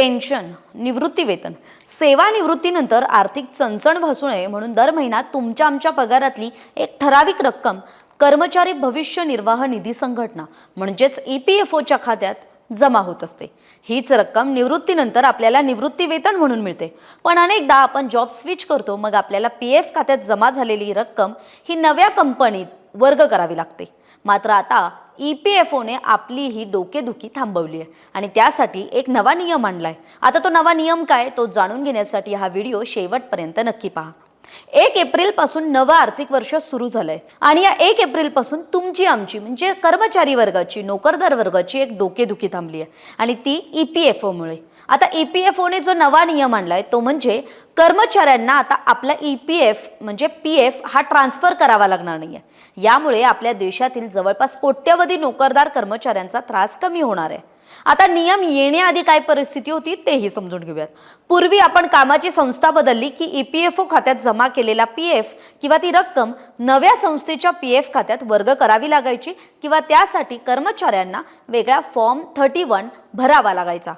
Pension निवृत्तीवेतन सेवानिवृत्तीनंतर आर्थिक चणचण भासू नये म्हणून दर महिना तुमच्या आमच्या पगारातली एक ठराविक रक्कम कर्मचारी भविष्य निर्वाह निधी संघटना म्हणजेच ई पी एफ ओच्या खात्यात जमा होत असते. हीच रक्कम निवृत्तीनंतर आपल्याला निवृत्ती वेतन म्हणून मिळते. पण अनेकदा आपण जॉब स्विच करतो मग आपल्याला पी एफ खात्यात जमा झालेली रक्कम ही नव्या कंपनीत वर्ग करावी लागते. मात्र आता ई पी एफ ओने आपली ही डोकेदुखी थांबवली आहे. आणि त्यासाठी एक नवा नियम आणलाय. आता तो नवा नियम काय? तो जाणून घेण्यासाठी हा व्हिडिओ शेवटपर्यंत नक्की पहा. एक एप्रिलपासून नवं आर्थिक वर्ष सुरू झालंय. आणि या एक एप्रिलपासून तुमची आमची म्हणजे कर्मचारी वर्गाची नोकरदार वर्गाची एक डोकेदुखी थांबली आहे आणि ती ई पी एफ ओमुळे आता ई पी एफ ओने जो नवा नियम आणलाय तो म्हणजे कर्मचाऱ्यांना आता आपला ई पी एफ म्हणजे पी एफ हा ट्रान्सफर करावा लागणार नाहीये. यामुळे आपल्या देशातील जवळपास कोट्यवधी नोकरदार कर्मचाऱ्यांचा त्रास कमी होणार आहे. आता नियम येण्याआधी काय परिस्थिती होती तेही समजून घेऊयात. पूर्वी आपण कामाची संस्था बदलली की ई पी एफ ओ खात्यात जमा केलेला पी एफ किंवा ती रक्कम नव्या संस्थेच्या पी एफ खात्यात वर्ग करावी लागायची किंवा त्यासाठी कर्मचाऱ्यांना वेगळा फॉर्म थर्टी वन भरावा लागायचा.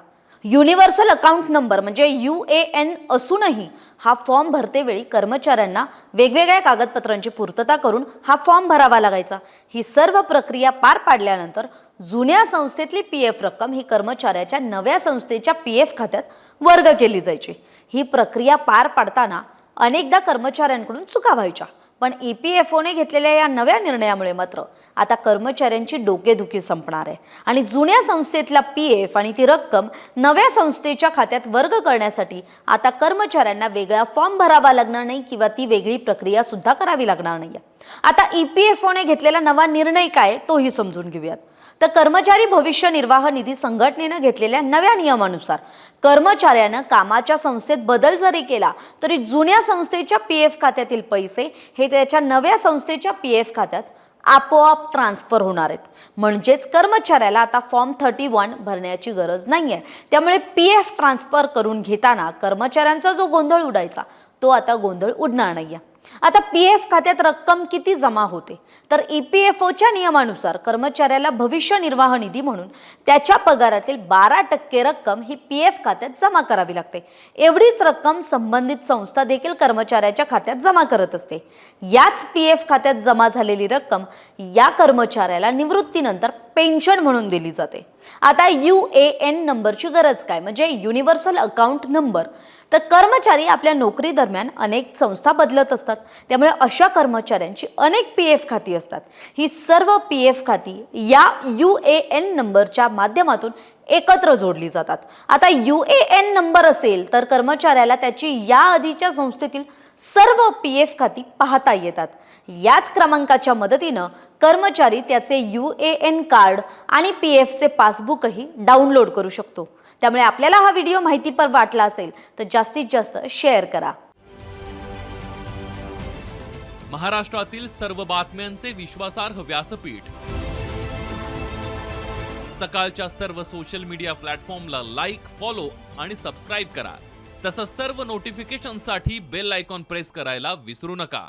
युनिव्हर्सल अकाउंट नंबर म्हणजे यू ए एन असूनही हा फॉर्म भरतेवेळी कर्मचाऱ्यांना वेगवेगळ्या कागदपत्रांची पूर्तता करून हा फॉर्म भरावा लागायचा. ही सर्व प्रक्रिया पार पाडल्यानंतर जुन्या संस्थेतली पी एफ रक्कम ही कर्मचाऱ्याच्या नव्या संस्थेच्या पी एफ खात्यात वर्ग केली जायची. ही प्रक्रिया पार पाडताना अनेकदा कर्मचाऱ्यांकडून चुका व्हायच्या. पण ई पी एफ ओने घेतलेल्या या नव्या निर्णयामुळे मात्र आता कर्मचाऱ्यांची डोकेदुखी संपणार आहे. आणि जुन्या संस्थेतला पी एफ आणि ती रक्कम नव्या संस्थेच्या खात्यात वर्ग करण्यासाठी आता कर्मचाऱ्यांना वेगळा फॉर्म भरावा लागणार नाही किंवा ती वेगळी प्रक्रिया सुद्धा करावी लागणार नाही. आता ई पी एफ ओने घेतलेला नवा निर्णय काय तोही समजून घेऊयात. तर कर्मचारी भविष्य निर्वाह निधी संघटनेनं घेतलेल्या नव्या नियमानुसार कर्मचाऱ्यानं कामाच्या संस्थेत बदल जरी केला तरी जुन्या संस्थेच्या पी एफ खात्यातील पैसे हे त्याच्या नव्या संस्थेच्या पी एफ खात्यात आपोआप ट्रान्सफर होणार आहेत. म्हणजेच कर्मचाऱ्याला आता फॉर्म थर्टी वन भरण्याची गरज नाही आहे त्यामुळे पी एफ ट्रान्सफर करून घेताना कर्मचाऱ्यांचा जो गोंधळ उडायचा तो आता गोंधळ उडणार नाही आहे आता पी एफ खात्यात रक्कम किती जमा होते? तर ई पी एफ ओच्या नियमानुसार कर्मचाऱ्याला भविष्य निर्वाह निधी म्हणून त्याच्या पगारातील बारा टक्के रक्कम ही पी एफ खात्यात जमा करावी लागते. एवढीच रक्कम संबंधित संस्था देखील कर्मचाऱ्याच्या खात्यात जमा करत असते. याच पी एफ खात्यात जमा झालेली रक्कम या कर्मचाऱ्याला निवृत्तीनंतर पेन्शन म्हणून दिली जाते. आता यू ए एन नंबरची गरज काय? म्हणजे युनिव्हर्सल अकाउंट नंबर. तर कर्मचारी आपल्या नोकरी दरम्यान अनेक संस्था बदलत असतात. त्यामुळे अशा कर्मचाऱ्यांची अनेक पी एफ खाती असतात. ही सर्व पी एफ खाती या यू ए एन नंबरच्या माध्यमातून एकत्र जोडली जातात. आता यू ए एन नंबर असेल तर कर्मचाऱ्याला त्याची या आधीच्या संस्थेतील सर्व पी एफ खाती पाहता येतात. याच क्रमांकाच्या मदतीनं कर्मचारी त्याचे यू ए एन कार्ड आणि पी एफचे पासबुकही डाउनलोड करू शकतो. त्यामुळे आपल्याला हा व्हिडिओ माहितीपर वाटला असेल तर जास्तीत जास्त शेअर करा. महाराष्ट्रातील सर्व बातम्यांचे विश्वासार्ह व्यासपीठ. सकाळच्या सर्व सोशल मीडिया प्लॅटफॉर्मला लाईक फॉलो आणि सबस्क्राईब करा. तसंच सर्व नोटिफिकेशनसाठी बेल आयकॉन प्रेस करायला विसरू नका.